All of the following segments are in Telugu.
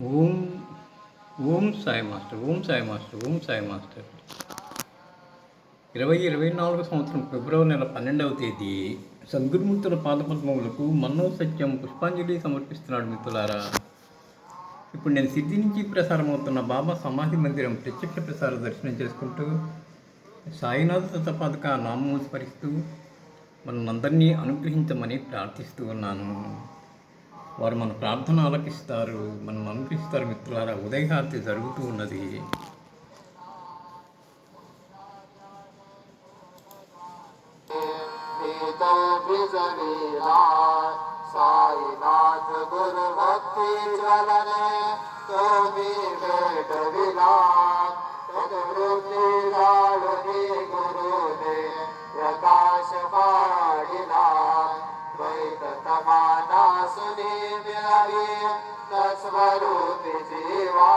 ఓం ఓం సాయి మాస్టర్ ఓం సాయి మాస్టర్ ఓం సాయి మాస్టర్. ఇరవై ఇరవై నాలుగు సంవత్సరం ఫిబ్రవరి నెల పన్నెండవ తేదీ సద్గురుమూర్తుల పాదపద్మములకు మన్నో సత్యం పుష్పాంజలి సమర్పిస్తున్నాడు మిత్రులారా. ఇప్పుడు నేను సిద్ధి నుంచి ప్రసారమవుతున్న బాబా సమాధి మందిరం ప్రత్యక్ష ప్రసార దర్శనం చేసుకుంటూ సాయినాథ శతపాదక నామం స్మరిస్తూ మనందరినీ అనుగ్రహించమని ప్రార్థిస్తూ ఉన్నాను. వారు మన ప్రార్థన ఆలకిస్తారు మనం అనుగ్రహిస్తారు మిత్రులారా ఉదయహారతి జరుగుతూ ఉన్నది भीतर बिजलीला साईनाथ गुरु भक्ती ज्वलने तुम्ही भेटविला तदवृत्ती नवीन तस्वरूप जीवा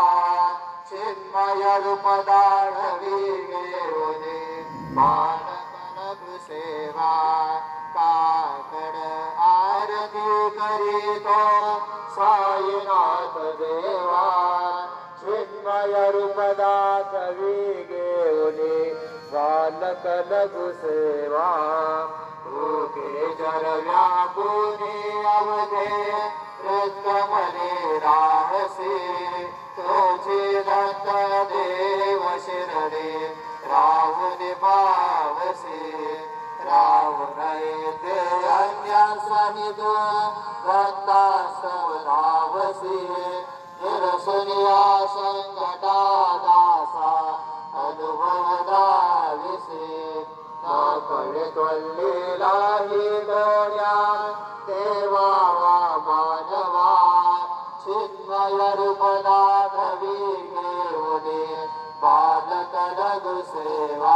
चिन्मय रूपदारवी गेवने मानकनभ सेवा काकड़ आरती करी तो साईनाथ देवा चिन्मय रूपदा कवि गेवने बालकनभ सेवा ओके जर व्यापुनी अवधे दासी तुझी देव शिरडी राहून पावसी राहून ते अन्यासानी तो दत्ता सवधावसी निरसुनिया संकटा दासा अनुभव दाविसी ना कळे कल्लीलाही देवा मानवा रूपनाथ विघ्ने बालकलग सेवा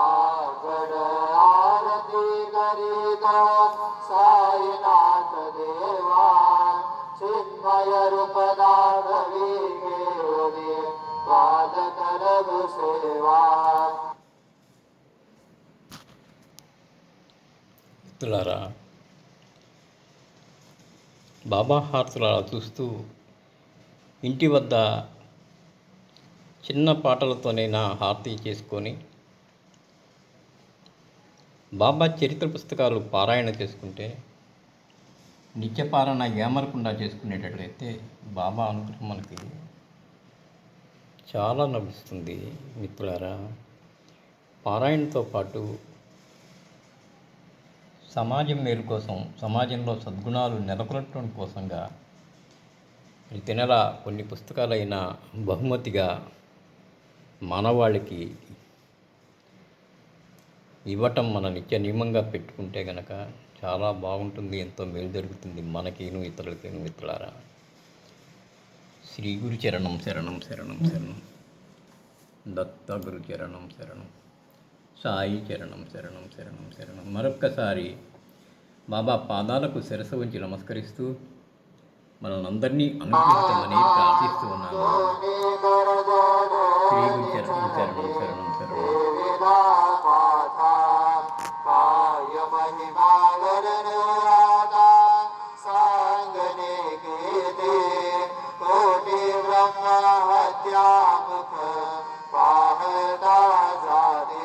आवड आरती करीत साईनाथ देवा चिन्मय रूपनाथ विघ्ने बालकलग सेवा तुलाराम బాబా హారతులు అలా చూస్తూ ఇంటి వద్ద చిన్న పాటలతోనైనా హారతి చేసుకొని బాబా చరిత్ర పుస్తకాలు పారాయణ చేసుకుంటే నిత్యపాలన ఏమరకుండా చేసుకునేటట్లయితే బాబా అనుగ్రహం మనకి చాలా లభిస్తుంది మిత్రులారా. పారాయణతో పాటు సమాజం మేలు కోసం సమాజంలో సద్గుణాలు నెలకొనటం కోసంగా ప్రతి నెల కొన్ని పుస్తకాలైన బహుమతిగా మానవాళికి ఇవ్వటం మన నిత్య నియమంగా పెట్టుకుంటే గనక చాలా బాగుంటుంది ఎంతో మేలు జరుగుతుంది మనకేను ఇతరులకేను మిత్రులారా. శ్రీ గురు చరణం శరణం శరణం శరణం. దత్త గురు చరణం శరణం. సాయి చరణం శరణం శరణం శరణం మరొక్కసారి బాబా పాదాలకు శిరస ఉంచి నమస్కరిస్తూ మనల్ని అందరినీ అనుగ్రహించమని ప్రార్థిస్తూ ఉన్నాను. శ్రీ చరణం శరణం శరణం శరణం